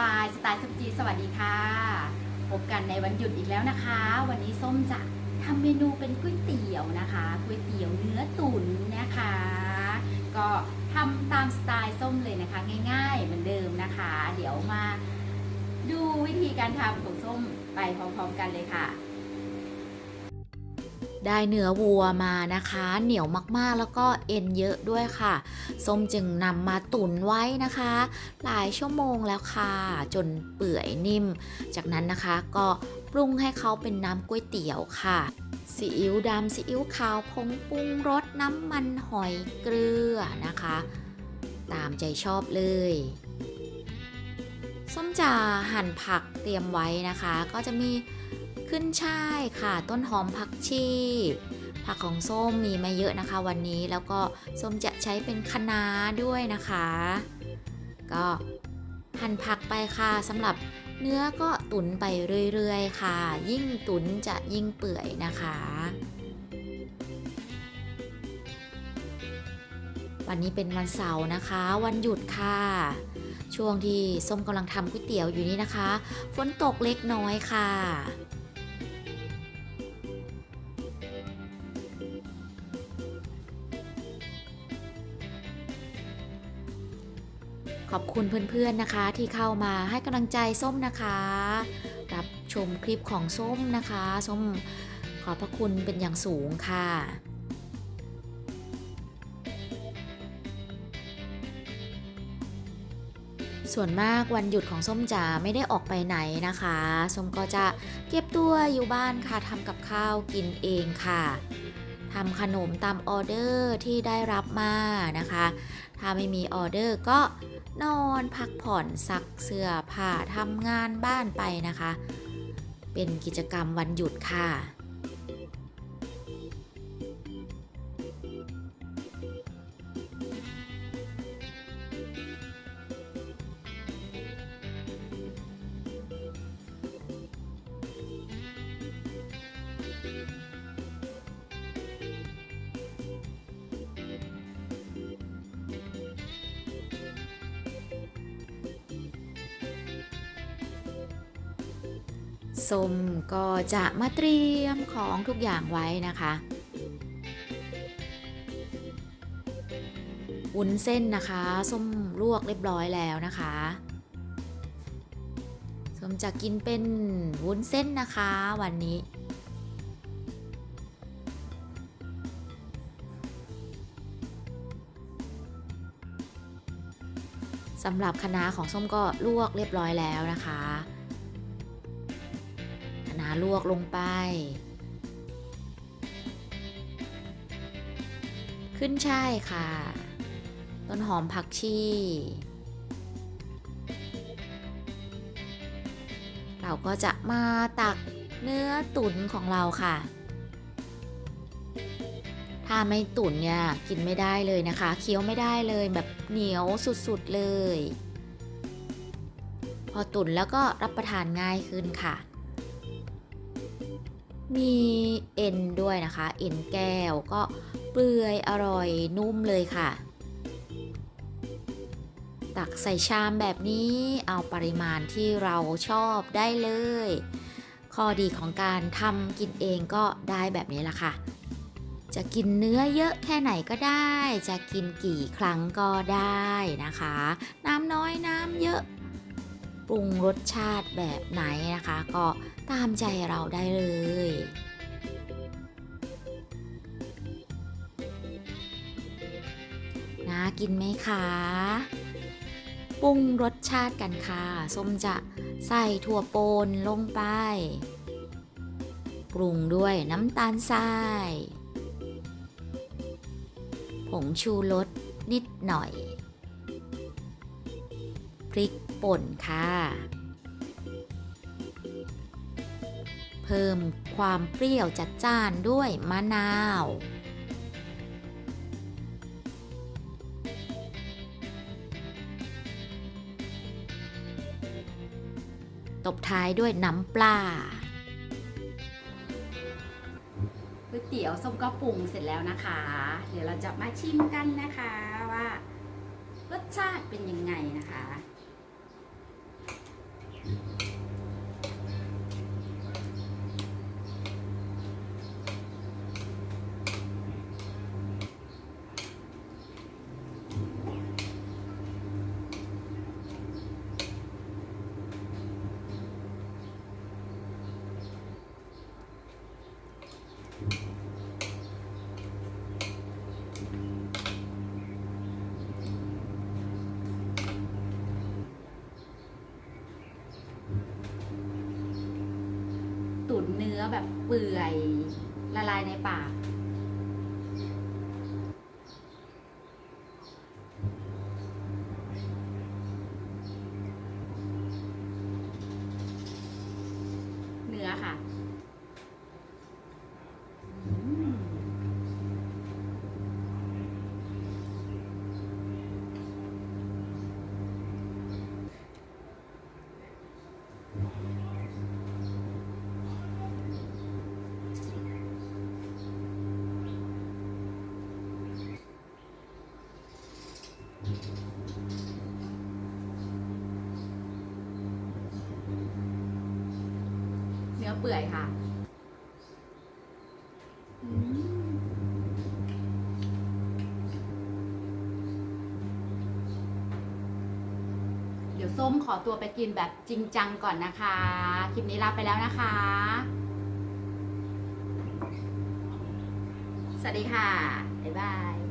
บายสไตล์สุจีสวัสดีค่ะ พบกันในวันหยุดอีกแล้วนะคะ วันนี้ส้มจะทำเมนูเป็นก๋วยเตี๋ยวนะคะก๋วยเตี๋ยวเนื้อตุ๋นนะคะ ก็ทำตามสไตล์ส้มเลยนะคะ ง่าย ๆ เหมือนเดิมนะคะ เดี๋ยวมาดูวิธีการทำของส้มไปพร้อมๆกันเลยค่ะ ได้เนื้อวัวมานะคะ เหนียวมากๆ แล้วก็เอ็นเยอะด้วยค่ะ ส้มจึงนำมาตุ๋นไว้นะคะ หลายชั่วโมงแล้วค่ะ จนเปื่อยนิ่ม จากนั้นนะคะก็ปรุงให้เขาเป็นน้ำก๋วยเตี๋ยวค่ะซีอิ๊วดำซีอิ๊วขาวผงปรุงรสน้ำมันหอยเกลือนะคะ ตามใจชอบเลยส้มจะหั่นผักเตรียมไว้นะคะ ก็จะมี ขึ้นช่ายค่ะ ต้นหอมผักชีผักของส้มมีไม่เยอะนะคะ วันนี้แล้วก็ส้มจะใช้เป็นคะน้าด้วยนะคะ ก็หั่นผักไปค่ะสำหรับเนื้อก็ตุ๋นไปเรื่อยๆ ค่ะ ยิ่งตุ๋นจะยิ่งเปื่อยนะคะ วันนี้เป็นวันเสาร์นะคะ วันหยุดค่ะ ช่วงที่ส้มกำลังทำก๋วยเตี๋ยวอยู่นี้นะคะ ฝนตกเล็กน้อยค่ะ ขอบคุณเพื่อนๆนะคะที่เข้ามาให้กำลังใจส้มนะคะ รับชมคลิปของส้มนะคะ ส้มขอบพระคุณเป็นอย่างสูงค่ะ ส่วนมากวันหยุดของส้มจะไม่ได้ออกไปไหนนะคะ ส้มก็จะเก็บตัวอยู่บ้านค่ะทำกับข้าวกินเองค่ะ ทำขนมตามออเดอร์ที่ได้รับมานะคะ ถ้าไม่มีออเดอร์ก็นอนพักผ่อนซักเสื้อผ้าทำงานบ้านไปนะคะ เป็นกิจกรรมวันหยุดค่ะ ส้มก็จะมาเตรียมของทุกอย่างไว้นะคะวุ้นเส้นนะคะส้มลวกเรียบร้อยแล้วนะคะส้มจะกินเป็นวุ้นเส้นนะคะวันนี้สำหรับคณะของส้มก็ลวกเรียบร้อยแล้วนะคะ ลวกลงไป ขึ้นช่ายค่ะ ต้นหอมผักชีเราก็จะมาตักเนื้อตุ๋นของเราค่ะ ถ้าไม่ตุ๋นเนี่ยกินไม่ได้เลยนะคะเคี้ยวไม่ได้เลยแบบเหนียวสุดๆเลย พอตุ๋นแล้วก็รับประทานง่ายขึ้นค่ะ มีเอ็นด้วยนะคะ เอ็นแก้วก็เปื่อยอร่อยนุ่มเลยค่ะ ตักใส่ชามแบบนี้เอาปริมาณที่เราชอบได้เลย ข้อดีของการทำกินเองก็ได้แบบนี้ละค่ะ จะกินเนื้อเยอะแค่ไหนก็ได้ จะกินกี่ครั้งก็ได้นะคะ น้ำน้อยน้ำเยอะ ปรุงรสชาติแบบไหนนะคะ ก็ตามใจเราได้เลยน่ากินไหมคะปรุงรสชาติกันค่ะ ส้มจะใส่ถั่วโปนลงไป ปรุงด้วยน้ำตาลทราย ผงชูรสนิดหน่อย พริก ป่นค่ะ เพิ่มความเปรี้ยวจัดจ้านด้วยมะนาว ตบท้ายด้วยน้ำปลาก๋วยเตี๋ยวส้มก็ปรุงเสร็จแล้วนะคะ เดี๋ยวเราจะมาชิมกันนะคะว่ารสชาติเป็นยังไงนะคะ เนื้อแบบเปื่อยละลายในปาก นื้อเปื่อยค่ะเดี๋ยวส้มขอตัวไปกินแบบจริงจังก่อนนะคะ คลิปนี้ลาไปแล้วนะคะ สวัสดีค่ะ บ๊ายบาย